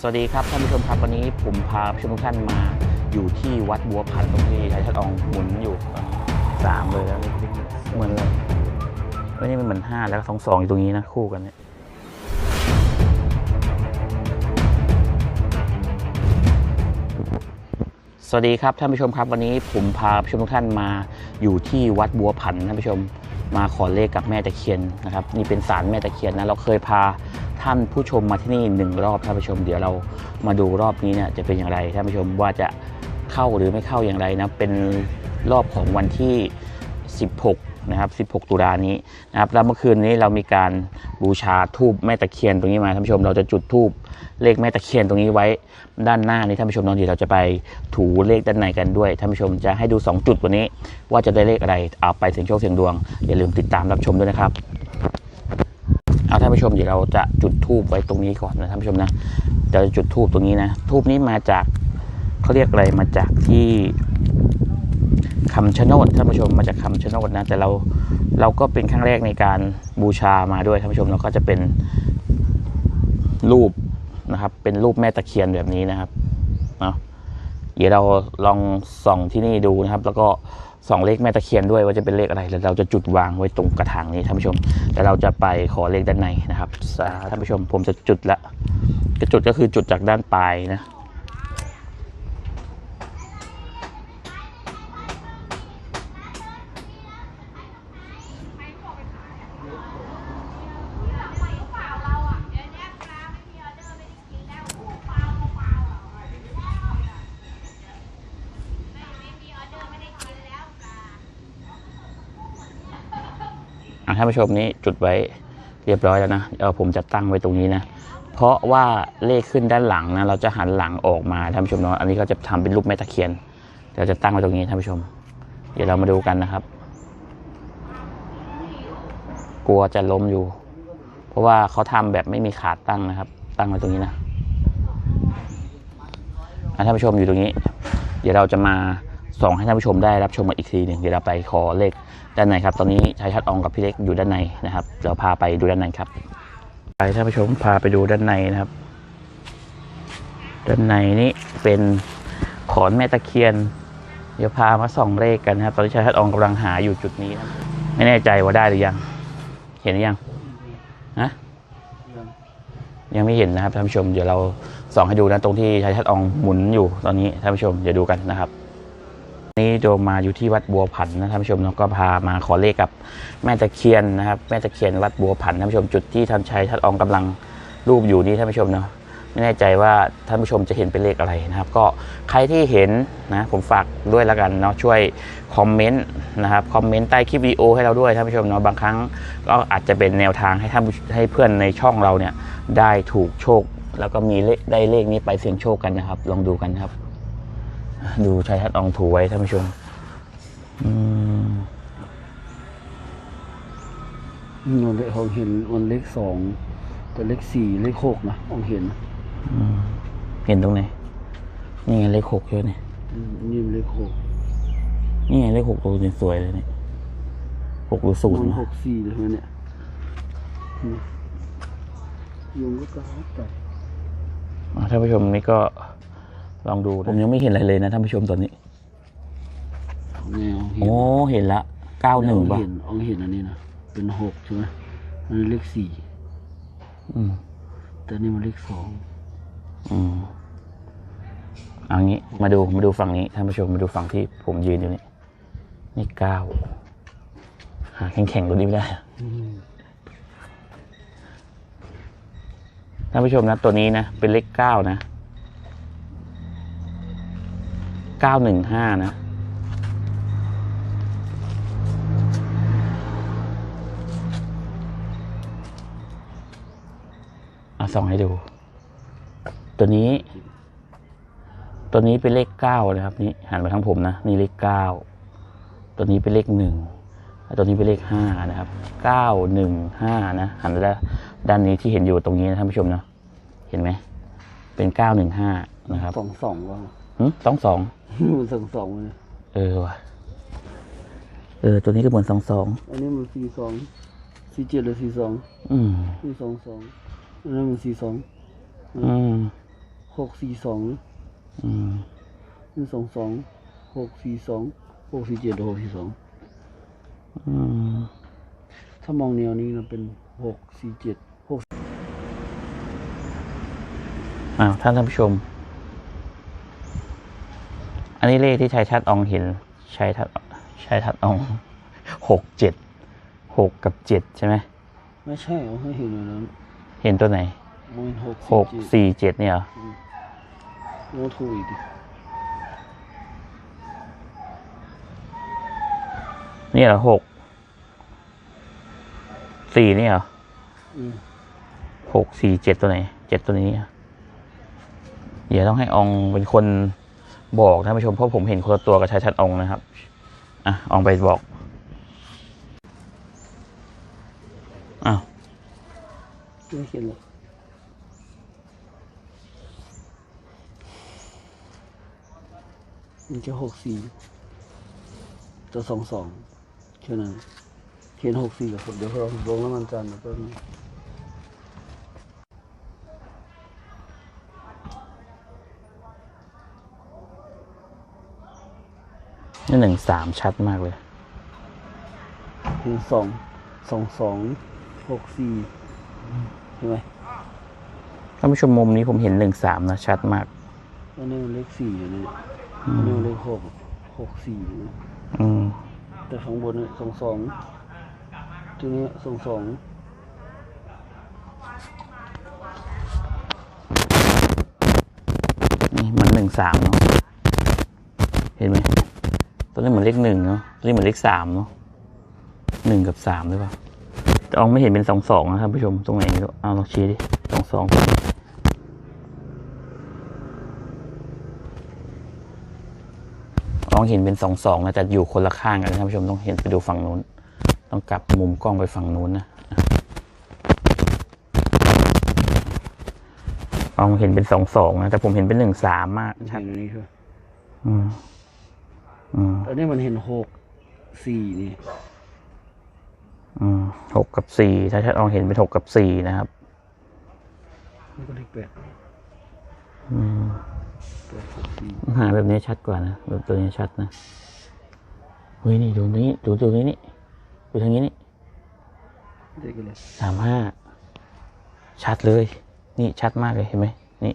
สวัสดีครับท่านผู้ชมครับวันนี้ผมพาผู้ชมทุกท่านมาอยู่ที่วัดบัวพันธ์ตรงที่ชายชัดอองหมุนอยู่สามเลยแล้วเหมือนเลยเฮ้ยนี่มันเหมือนห้าแล้วสองสองอยู่ตรงนี้นะคู่กันเนี่ยสวัสดีครับท่านผู้ชมครับวันนี้ผมพาผู้ชมทุกท่านมาอยู่ที่วัดบัวพันธ์ท่านผู้ชมมาขอเลขกับแม่ตะเคียนนะครับนี่เป็นศาลแม่ตะเคียนนะเราเคยพา ท่านผู้ชมมาที่นี่หนึ่งรอบท่านผู้ชม เดี๋ยวเรามาดูรอบนี้เนี่ยจะเป็นอย่างไรท่านผู้ชมว่าจะเข้าหรือไม่เข้าอย่างไรนะเป็นรอบของวันที่ 16 นะครับ 16 ตุลานี้นะครับแล้วเมื่อคืนนี้เรามีการบูชาทูบแม่ตะเคียนตรงนี้มาท่านผู้ชมเราจะจุดทูบเลขแม่ตะเคียนตรงนี้ไว้ด้านหน้านี้ท่านผู้ชมเนอนเดี๋ยวเราจะไปถูเลขด้านในกันด้วยท่านผู้ชมจะให้ดู 2 จุดวันนี้ ว่าจะได้เลขอะไรเอาไปเสียงโชคเสียงดวงอย่าลืมติดตามรับชมด้วยนะครับ เอาท่านผู้ชมเดี๋ยวเราจะจุดทูบไว้ตรงนี้ก่อนนะท่านผู้ชมนะเราจะจุดทูบตรงนี้นะทูบนี้มาจากเขาเรียกอะไรมาจากที่คำชะโนดท่านผู้ชมมาจากคำชะโนดนะแต่เราเราก็เป็นครั้งแรกในการบูชามาด้วยท่านผู้ชมแล้วก็จะเป็นรูปนะครับ เป็นรูปแม่ตะเคียนแบบนี้นะครับเนาะเดี๋ยวเราลองส่องที่นี่ดูนะครับ แล้วก็ ส่องเลขแม่ตะเคียนด้วยว่าจะเป็นเลขอะไรแล้วเราจะจุดวางไว้ตรงกระถางนี้ท่านผู้ชมแต่เราจะไปขอเลขด้านในนะครับสาท่านผู้ชมผมจะจุดละจะจุดก็คือจุดจากด้านปลายนะ ท่านผู้ชมนี้จุดไว้เรียบร้อยแล้วนะเออผมจะตั้งไว้ตรงนี้นะ เพราะว่าเลขขึ้นด้านหลังนะเราจะหันหลังออกมาท่านผู้ชมเนาะอันนี้ก็จะทำเป็นรูปแม่ตะเคียนเราจะตั้งไว้ตรงนี้ท่านผู้ชม เดี๋ยวเรามาดูกันนะครับ กลัวจะล้มอยู่ เพราะว่าเขาทำแบบไม่มีขาตั้งนะครับ ตั้งไว้ตรงนี้นะท่านผู้ชมอยู่ตรงนี้ เดี๋ยวเราจะมา ส่องให้ท่านผู้ชมได้รับชมกันอีกทีหนึ่งเดี๋ยวเราไปขอเลขด้านในครับ ตอนนี้ชายชัดอองกับพี่เล็กอยู่ด้านในนะครับเดี๋ยวพาไปดูด้านในครับ ไปท่านผู้ชมพาไปดูด้านในนะครับ ด้านในนี้เป็นขอนแม่ตะเคียน เดี๋ยวพามาส่องเลขกันนะครับ ตอนนี้ชายชัดอองกำลังหาอยู่จุดนี้นะไม่แน่ใจว่าได้หรือยัง เห็นหรือยังฮะยังไม่เห็นนะครับท่านผู้ชม เดี๋ยวเราส่องให้ดูนะตรงที่ชายชัดอองหมุนอยู่ตอนนี้ท่านผู้ชมเดี๋ยวดูกันนะครับ นี่โดมมาอยู่ที่วัดบัวผันนะท่านผู้ชมเนาะก็พามาขอเลขกับแม่ตะเคียนนะครับแม่ตะเคียนวัดบัวผันท่านผู้ชมจุดที่ท่านชัยทัดอองกำลังรูปอยู่นี่ท่านผู้ชมเนาะไม่แน่ใจว่าท่านผู้ชมจะเห็นเป็นเลขอะไรนะครับ ก็ใครที่เห็นนะผมฝากด้วยล้วกันเนาะช่วยคอมเมนต์นะครับคอมเมนต์ใต้คลิปวิดีโอให้เราด้วยท่านผู้ชมเนาะบางครั้งก็อาจจะเป็นแนวทางให้ท่านให้เพื่อนในช่องเราเนี่ยได้ถูกโชค แล้วก็มีเลได้เลขนี้ไปเสี่ยงโชคกันนะครับ ลองดูกันครับ ดูชัยทัดอองถูไว้ท่านผู้ชมอืมมันเลขของเห็นมันเลขสองแต่เลขสี่เลขหกนะองเห็นอืมเห็นตรงไหนนี่ไงเลขหกเยอะเนี่ยอืมนี่มันเลขหกนี่ไงเลขหกตัวนี้สวยเลยเนี่ยหกหรือศูนมัย์นวะหกสี่เลยมันเนี่ยนี่ยุงก็กล้ากัดอ่าท่านผู้ชมนี่ก็ ลองดูนะผมยังไม่เห็นอะไรเลยนะท่านผู้ชมตอนนี้ แนวเห็นโอ้เห็นละเก้าหนึ่งองป่ะเห็นองเห็นอันนี้นะเป็นหกใช่ไหมอันนี้เลขสี่อืมแต่นี่มันเลขสองอืมเอางี้มาดูมาดูฝั่งนี้ท่านผู้ชมมาดูฝั่งที่ผมยืนอยู่นี่นี่เก้าหาแข็งๆดูนี้ไม่ได้อืมท่านผู้ชมนะตัวนี้นะเป็นเลขเก้านะ ก้าหนึ่งห้านะ เอาส่องให้ดู ตัวนี้ ตัวนี้เป็นเลขเก้านะครับ นี่หันไปทางผมนะ นี่เลขเก้า ตัวนี้เป็นเลขหนึ่งแล้วตัวนี้เป็นเลขห้านะครับเก้าหนึ่งห้านะหันไปด้านด้านนี้ที่เห็นอยู่ตรงนี้นะท่านผู้ชมนะเห็นไหม เป็นเก้าหนึ่งห้านะครับ สองสองว่าหึสองสอง มันสองสองเลยเออว่ะ เออ ตัวนี้ก็เหมือนสองสอง อันนี้มันสี่สองสี่เจ็ดหรือสี่สองอืม สี่สองสองอันนั้นมันสี่สองอืม หกสี่สองอืมหนึ่งสองสองหกสี่สองหกสี่เจ็ดหกสี่สองอืม ถ้ามองแนวนี้นะเป็นหกสี่เจ็ดหก อ้าวท่านท่านผู้ชมอั นนี้เลขที่ชายทัดอองเห็นชายทัดชายทัดอองหกเจ็ดหกกับเจ็ดใช่ไหมไม่ใช่เอาให้เห็นอย่างนั้นเห็นตัวไหนมองหกหกสี่เจ็ดเนี่ยเหรอมองถูกอีกดินี่เหรอหกสี่นี่เหรออืมหกสี่เจ็ดตัวไหนเจ็ดตัวนี้อะเดี๋ยวต้องให้อองเป็นคน บอกท่านผู้ชมเพราะผมเห็นคนละตัวกับชายชัดองนะครับ อะอองไปบอกอ้าวไม่เห็นหรอกมันจะหกสี่จะสองสองแค่นั้นเขียนหกสี่กับผมเดี๋ยวเราลงน้ำมันจันทร์แล้วก็ นี่หนึ่งสามชัดมากเลยเขียนสองสองสองหกสี่ใช่ไหมท่านผู้ชมมุมนี้ผมเห็นหนึ่งสามนะชัดมากอันนี้มันเลขสี่อันนี้อันนี้มันเลขหกหกสี่นะอืมแต่ข้างบนเนี่ยสองสองตัวนี้สองสองนี่มันหนึ่งสามเนาะเห็นไหม ตัวนี้เหมือนเลขหนึ่งเนาะตัวนี้เหมือนเลขสามเนาะหนึ่งกับสามหรือเปล่าแต่อองไม่เห็นเป็นสองสองนะท่านผู้ชมตรงไหนไม่รู้เอาลองชี้ดิสองสองอองเห็นเป็นสองสองนะแต่อยู่คนละข้างกันนะท่านผู้ชมต้องเห็นไปดูฝั่งนู้น ต้องกลับมุมกล้องไปฝั่งนู้นนะอองเห็นเป็นสองสองนะแต่ผมเห็นเป็นหนึ่งสามมากชันอันนี้คืออืม อืมอันนี้มันเห็นหกสี่นี่อืมหกกับสี่ถ้าชัดอองเห็นเป็นหกกับสี่นะครับนี่ก็เลขแปดอืมแปดหกสี่หาแบบนี้ชัดกว่านะแบบตัวนี้ชัดนะเฮ้ยนี่ดูตรงนี้ดูตรงนี้นี่ดูทางนี้นี่เลขอะไรสามห้าชัดเลย นี่ชัดมากเลยเห็นไหมนี่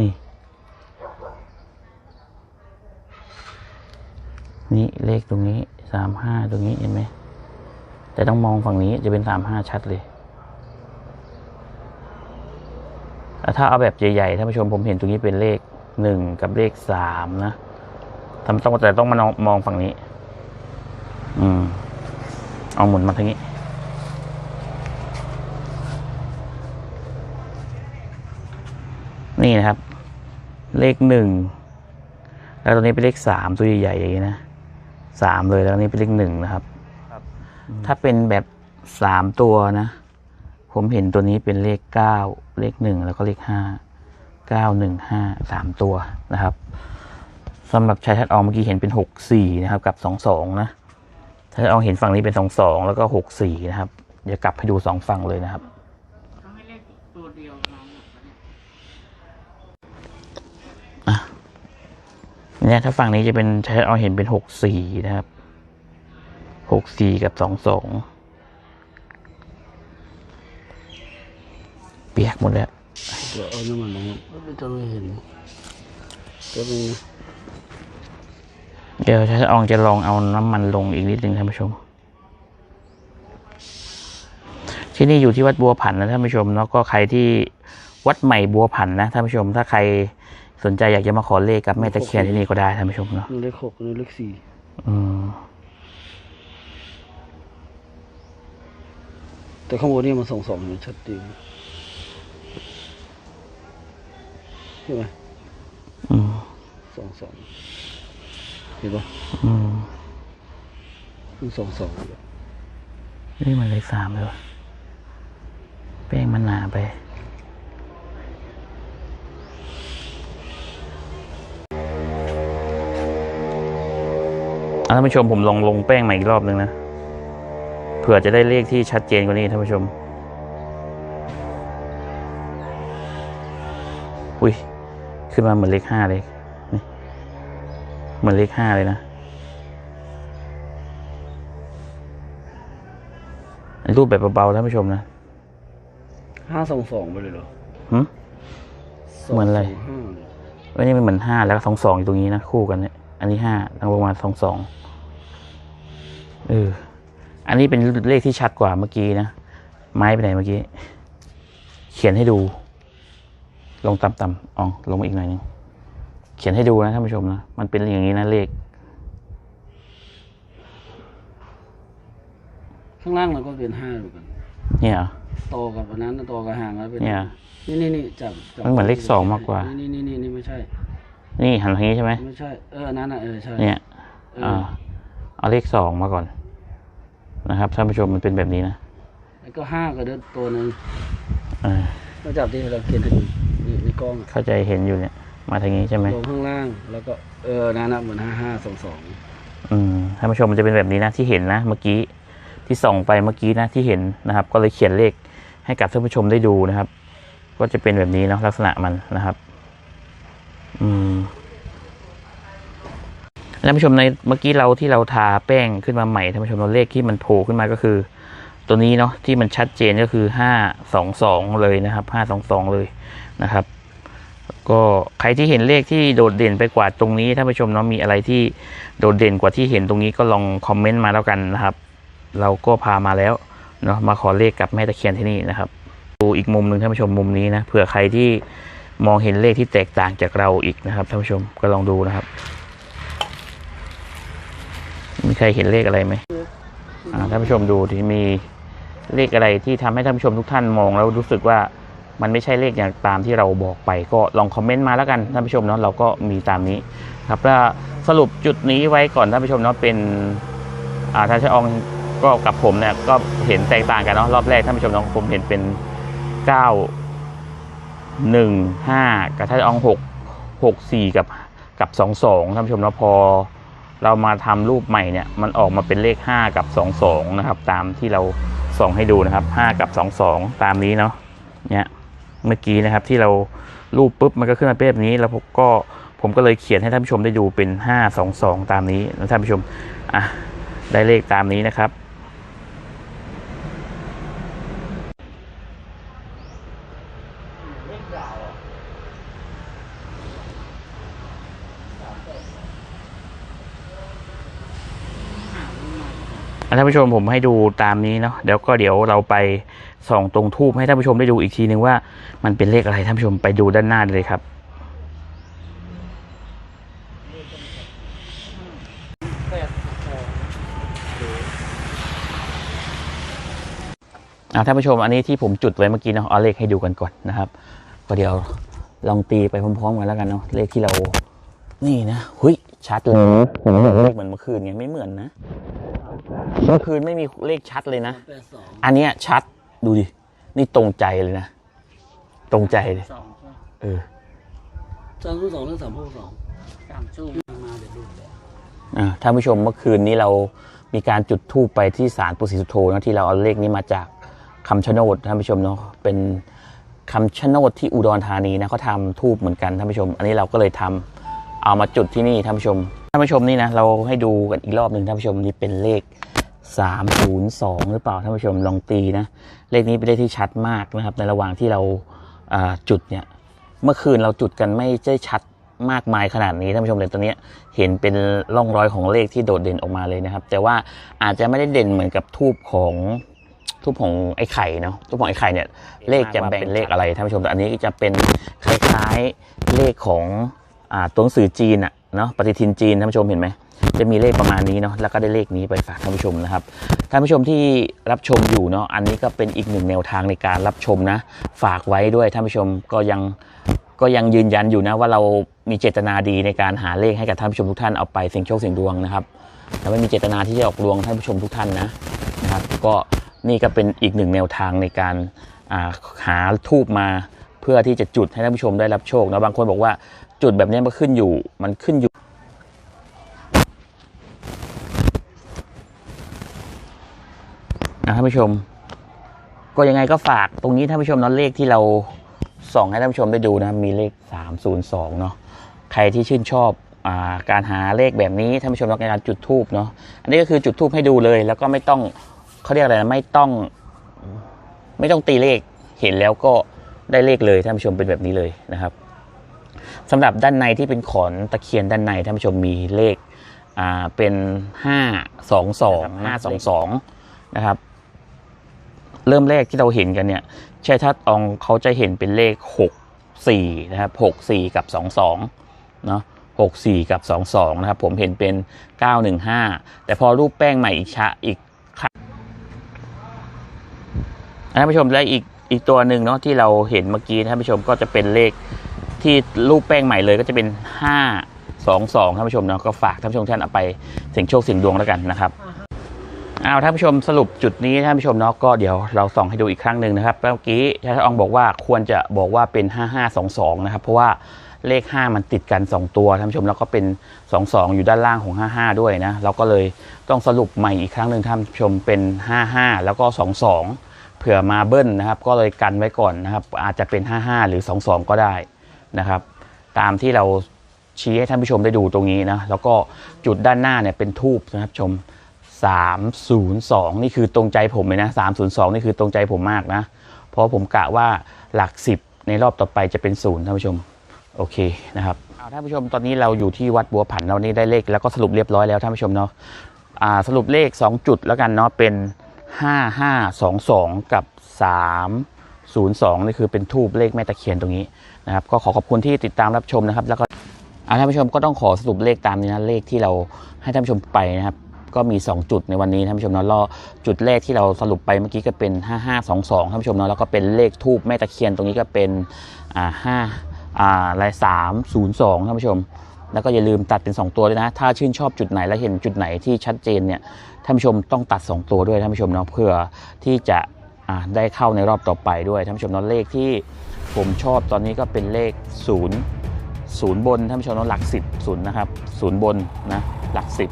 นี่ นี่เลขตรงนี้สามห้าตรงนี้เห็นไหมแต่ต้องมองฝั่งนี้จะเป็นสามห้าชัดเลยแล้วถ้าเอาแบบใหญ่ๆท่านผู้ชมผมเห็นตรงนี้เป็นเลขหนึ่งกับเลขสามนะทำต้องแต่ต้องมามองมองฝั่งนี้ อืม เอาหมุนมาทางนี้ นี่นะครับ เลขหนึ่งแล้วตัวนี้เป็นเลขสามตัวใหญ่ๆอย่างนี้นะ สามเลยแล้วนี่เป็นเลขหนึ่งนะครับ ถ้าเป็นแบบสามตัวนะ ผมเห็นตัวนี้เป็นเลขเก้าเลขหนึ่งแล้วก็เลขห้าเก้าหนึ่งห้าสามตัวนะครับสำหรับชายทัดอองเมื่อกี้เห็นเป็นหกสี่นะครับ กับสองสองนะถ้าเอาเห็นฝั่งนี้เป็นสองสองแล้วก็หกสี่นะครับเดี๋ยวกลับให้ดูสองฝั่งเลยนะครับ เขาให้เลขตัวเดียวมาหมดแล้ว เนี่ยเนี่ยถ้าฝั่งนี้จะเป็นใช้เอาเห็นเป็นหกสี่นะครับหกสี่กับสองสองเปียกหมดแล้วเดี๋ยวเอาน้ำมันลงแล้วจะไม่เห็นก็เป็นเดี๋ยวชาอองจะลองเอาน้ำมันลงอีกนิดนึงท่านผู้ชม ที่นี่อยู่ที่วัดบัวผันนะท่านผู้ชมแล้วก็ใครที่วัดใหม่บัวผันนะท่านผู้ชมถ้าใคร สนใจอยากจะมาขอเลขกับแม่ตะเคียนที่นี่ก็ได้ท่านผู้ชมเนาะนี่เลขหกนี่เลขสี่อืมแต่ข้างบนนี่มันสองสองมันชัดเจนใช่ไหมอืมสองสองเห็นปะอืมมันสองสองเลยนี่มันเลขสามเลยวะแป้งมันหนาไป ท่านผู้ชมผมลองลงแป้งใหม่อีกรอบนึงนะเผื่อจะได้เลขที่ชัดเจนกว่านี้ท่านผู้ชม อุ้ย ขึ้นมาเหมือนเลขห้าเลยนี่เหมือนเลขห้าเลยนะอันรูปแบบเบาๆท่านผู้ชมนะห้าสองสองไปเลยเหรอหึเหมือนอะไรสงสงห้าวันนี้มันเหมือนห้าแล้วก็สองสองอยู่ตรงนี้นะ คู่กันเนี่ย อันนี้ห้าทางประมาณสองสอง เออ อันนี้เป็นเลขที่ชัดกว่าเมื่อกี้นะ ไม้ไปไหนเมื่อกี้ เขียนให้ดู ลงต่ำๆอ๋อ ลงมาอีกหน่อยหนึง เขียนให้ดูนะท่านผู้ชมนะ มันเป็นอย่างนี้นะเลข ข้างล่างเราก็เป็นห้าเหมือนกันเนี่ยเหรอต่อกับอันนั้นต่อกับห่างแล้วเป็น เนี่ย นี่นี่นี่จับจับมันเหมือนเลขสองมากกว่า นี่นี่นี่นี่ไม่ใช่ นี่หันทางนี้ใช่ไหมไม่ใช่ เอออันนั้นอะเออใช่เนี่ยเออ่าอ เอาเลขสองมาก่อน นะครับท่านผู้ชมมันเป็นแบบนี้นะแล้วก็ห้าก็เดินตัวหนึ่งเออก็จับที่เราเขียนให้ดูนี่ในกล้องอะเข้าใจเห็นอยู่เนี่ย มาทางนี้ใช่ไหมลงข้างล่าง แล้วก็เออนั่นนะเหมือนห้าห้าสองสองอืมท่านผู้ชมมันจะเป็นแบบนี้นะที่เห็นนะเมื่อกี้ที่ส่องไปเมื่อกี้นะที่เห็นนะครับ ก็เลยเขียนเลขให้กับท่านผู้ชมได้ดูนะครับ ก็จะเป็นแบบนี้เนาะลักษณะมันนะครับ อืม ท่านผู้ชมในเมื่อกี้เราที่เราทาแป้งขึ้นมาใหม่ท่านผู้ชมเราเลขที่มันโผล่ขึ้นมาก็คือ ตัวนี้เนาะที่มันชัดเจนก็คือห้าสองสองเลยนะครับห้าสองสองเลยนะครับ ก็ใครที่เห็นเลขที่โดดเด่นไปกว่าตรงนี้ท่านผู้ชมเนาะมีอะไรที่โดดเด่นกว่าที่เห็นตรงนี้ก็ลองคอมเมนต์มาแล้วกันนะครับ เราก็พามาแล้วเนาะมาขอเลขกับแม่ตะเคียนที่นี่นะครับดูอีกมุมหนึ่งท่านผู้ชมมุมนี้นะเผื่อใครที่มองเห็นเลขที่แตกต่างจากเราอีกนะครับท่านผู้ชมก็ลองดูนะครับ ใครเห็นเลขอะไรไหมอ่าท่านผู้ชมดูที่มีเลขอะไรที่ทำให้ท่านผู้ชมทุกท่านมองแล้วรู้สึกว่ามันไม่ใช่เลขอย่างตามที่เราบอกไป ก็ลองคอมเมนต์มาแล้วกันท่านผู้ชมเนาะเราก็มีตามนี้ครับแล้วสรุปจุดนี้ไว้ก่อนท่านผู้ชมเนาะเป็นอ่าท่านชอองก็กับผมเนี่ยก็เห็นแตกต่างกันเนาะรอบแรกท่านผู้ชมเนาะผมเห็นเป็นเก้าหนึ่งห้ากับท่านชอองหกหกสี่กับกับสองสองท่านผู้ชมเนาะพอ เรามาทำรูปใหม่เนี่ยมันออกมาเป็นเลข 5 กับ 2 2 นะครับ ตามที่เราส่องให้ดูนะครับ 5 กับ 2 2 ตามนี้เนาะเนี่ยเมื่อกี้นะครับที่เรารูปปุ๊บมันก็ขึ้นมาเป็นแบบนี้ แล้วผมก็ผมก็เลยเขียนให้ท่านผู้ชมได้ดูเป็น 5 2 2 ตามนี้นะท่านผู้ชมอะได้เลขตามนี้นะครับ ท่านผู้ชมผมให้ดูตามนี้เนาะเดี๋ยวก็เดี๋ยวเราไปส่องตรงทูบให้ท่านผู้ชมได้ดูอีกทีนึงว่า มันเป็นเลขอะไรท่านผู้ชมไปดูด้านหน้าเลยครับอะท่านผู้ชมอันนี้ที่ผมจุดไว้เมื่อกี้เนาะเอาเลขให้ดูกันก่อนนะครับก็เดี๋ยวลองตีไปพร้อมๆกันแล้วกันเนาะเลขที่เรา นี่นะหุยชัดเลยผมบอกเลขเหมือนเมื่อคืนไงไม่เหมือนนะ เมื่อคืนไม่มีเลขชัดเลยนะแปดสองอันเนี้ยชัดดูดิ นี่ตรงใจเลยนะ ตรงใจเลยสองใช่ไหมเออสามคู่สองหรือสามคู่สองสามชูมาเดี๋ยวดูเลยอ่าท่านผู้ชมเมื่อคืนนี้เรามีการจุดธูปไปที่ศาลปู่ศรีสุโธนะที่เราเอาเลขนี้มาจากคำชะโนดท่านผู้ชมเนาะเป็นคำชะโนดที่อุดรธานีนะเขาทำทูบเหมือนกันท่านผู้ชม อันนี้เราก็เลยทำเอามาจุดที่นี่ท่านผู้ชมท่านผู้ชมนี่นะเราให้ดูกันอีกรอบหนึ่งท่านผู้ชมนี่เป็นเลข 302 หรือเปล่าท่านผู้ชมลองตีนะเลขนี้เป็นเลขที่ชัดมากนะครับ ในระหว่างที่เราจุดเนี่ยเมื่อคืนเราจุดกันไม่ได้ชัดมากมายขนาดนี้ท่านผู้ชมแต่ตอนนี้เห็นเป็นร่องรอยของเลขที่โดดเด่นออกมาเลยนะครับ แต่ว่าอาจจะไม่ได้เด่นเหมือนกับทูบของทูบของไอ้ไข่เนาะทูบของไอ้ไข่เนี่ยเลขจะแบ่งเป็นเลขอะไรท่านผู้ชมแต่อันนี้จะเป็นคล้ายๆเลขของอตัวหนังสือจีนอะ เนาะปฏิทินจีนท่านผู้ชมเห็นไหมจะมีเลขประมาณนี้เนาะแล้วก็ได้เลขนี้ไปฝากท่านผู้ชมนะครับท่านผู้ชมที่รับชมอยู่เนาะอันนี้ก็เป็นอีกหนึ่งแนวทางในการรับชมนะ ฝากไว้ด้วยท่านผู้ชมก็ยังก็ยังยืนยันอยู่นะว่าเรามีเจตนาดีในการหาเลขให้กับท่านผู้ชมทุกท่านเอาไปเสี่ยงโชคเสี่ยงดวงนะครับเราไม่มีเจตนาที่จะออกลวงท่านผู้ชมทุกท่านนะนะครับ ก็นี่ก็เป็นอีกหนึ่งแนวทางในการาหาทูบมาเพื่อที่จะจุดให้ท่านผู้ชมได้รับโชคนะบางคนบอกว่า จุดแบบนี้มันขึ้นอยู่ มันขึ้นอยู่ นะท่านผู้ชม ก็ยังไงก็ฝากตรงนี้ท่านผู้ชมนาะเลขที่เราส่องให้ท่านผู้ชมได้ดูนะ มีเลข 302 เนาะ ใครที่ชื่นชอบอาการหาเลขแบบนี้ท่านผู้ชมในการจุดทูบเนาะ อันนี้ก็คือจุดทูบให้ดูเลย แล้วก็ไม่ต้องเขาเรียกอะไรนะไม่ต้อง ไม่ต้องตีเลข เห็นแล้วก็ได้เลขเลยท่านผู้ชมเป็นแบบนี้เลยนะครับ สำหรับด้านในที่เป็นขอนตะเคียนด้านในท่านผู้ชมมีเลขอ่าเป็น5 2 2 5 2 2นะครับ เริ่มแรกที่เราเห็นกันเนี่ยใช่ถ้าตองเขาจะเห็นเป็นเลข6 4นะครับ6 4กับ2 2เนาะ6 4กับ2 2นะครับ ผมเห็นเป็น915แต่พอรูปแป้งใหม่อีกชะอีกครั้งท่านผู้ชมและอีกอีกตัวหนึ่งเนาะที่เราเห็นเมื่อกี้ท่านผู้ชมก็จะเป็นเลข ที่รูปแป้งใหม่เลยก็จะเป็น 5 2 2ท่านผู้ชมเนาะก็ฝากท่านผู้ชมทุกท่านเอาไปเสี่ยงโชคเสี่ยงดวงแล้วกันนะครับเอาท่านผู้ชมสรุปจุดนี้ท่านผู้ชมเนาะก็เดี๋ยวเราส่องให้ดูอีกครั้งหนึ่งนะครับเมื่อกี้ท่านอองบอกว่าควรจะบอกว่าเป็น 5522 นะครับ เพราะว่าเลข 5 มันติดกัน 2 ตัวท่านผู้ชมแล้วก็เป็น 22 อยู่ด้านล่างของ 55 ด้วยนะเราก็เลยต้องสรุปใหม่อีกครั้งหนึ่งท่านผู้ชมเป็น 55 แล้วก็ 22 เผื่อมาเบิ้ลนะครับ ก็เลยกันไว้ก่อนนะครับ อาจจะเป็น 55 หรือ 22 ก็ได้ นะครับ ตามที่เราชี้ให้ท่านผู้ชมได้ดูตรงนี้นะแล้วก็จุดด้านหน้าเนี่ยเป็นทูบนะครับชม 302 นี่คือตรงใจผมเลยนะ 302 นี่คือตรงใจผมมากนะ เพราะผมกะว่าหลัก 10 ในรอบต่อไปจะเป็นศูนย์ท่านผู้ชมโอเคนะครับเอาท่านผู้ชมตอนนี้เราอยู่ที่วัดบัวผันเรานี่ได้เลขแล้วก็สรุปเรียบร้อยแล้วท่านผู้ชมเนาะอ่าสรุปเลข 2 จุดแล้วกันเนาะเป็น 5522 กับ 02นี่คือเป็นทูบเลขแม่ตะเคียนตรงนี้นะครับก็ขอขอบคุณที่ติดตามรับชมนะครับ แล้วก็ท่านผู้ชมก็ต้องขอสรุปเลขตามนี้นะเลขที่เราให้ท่านผู้ชมไปนะครับก็มี 2 จุดในวันนี้ท่านผู้ชมเนาะแล้วจุดแรกที่เราสรุปไปเมื่อกี้ก็เป็น 5522ท่านผู้ชมเนาะแล้วก็เป็นเลขทูบแม่ตะเคียนตรงนี้ก็เป็นอ่า5อ่าลาย302ท่านผู้ชม แล้วก็อย่าลืมตัดเป็น 2 ตัวด้วยนะ ถ้าชื่นชอบจุดไหนและเห็นจุดไหนที่ชัดเจนเนี่ยท่านผู้ชมต้องตัด 2 ตัวด้วยท่านผู้ชมเนาะเพื่อที่จะ ได้เข้าในรอบต่อไปด้วยท่านผู้ชมนาะเลขที่ผมชอบตอนนี้ก็เป็นเลข0ศูนย์บนท่านผู้ชมนาะหลักสิบศูนย์นะครับศูนย์บนนะหลักสิบ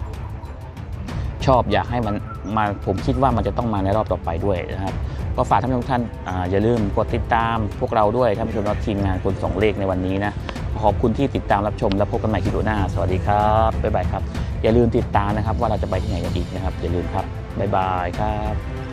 ชอบอยากให้มันมาผมคิดว่ามันจะต้องมาในรอบต่อไปด้วยนะครับก็ฝากท่านผู้ชมท่านอาอย่าลืมกดติดตามพวกเราด้วยท่านผู้ชมและทีมงานคนสองเลขในวันนี้นะขอบคุณที่ติดตามรับชมและพบกันใหม่คลิปหน้า สวัสดีครับบ๊ายบายครับ อย่าลืมติดตามนะครับว่าเราจะไปที่ไหนกันอีกนะครับอย่าลืมครับบ๊ายบายครับ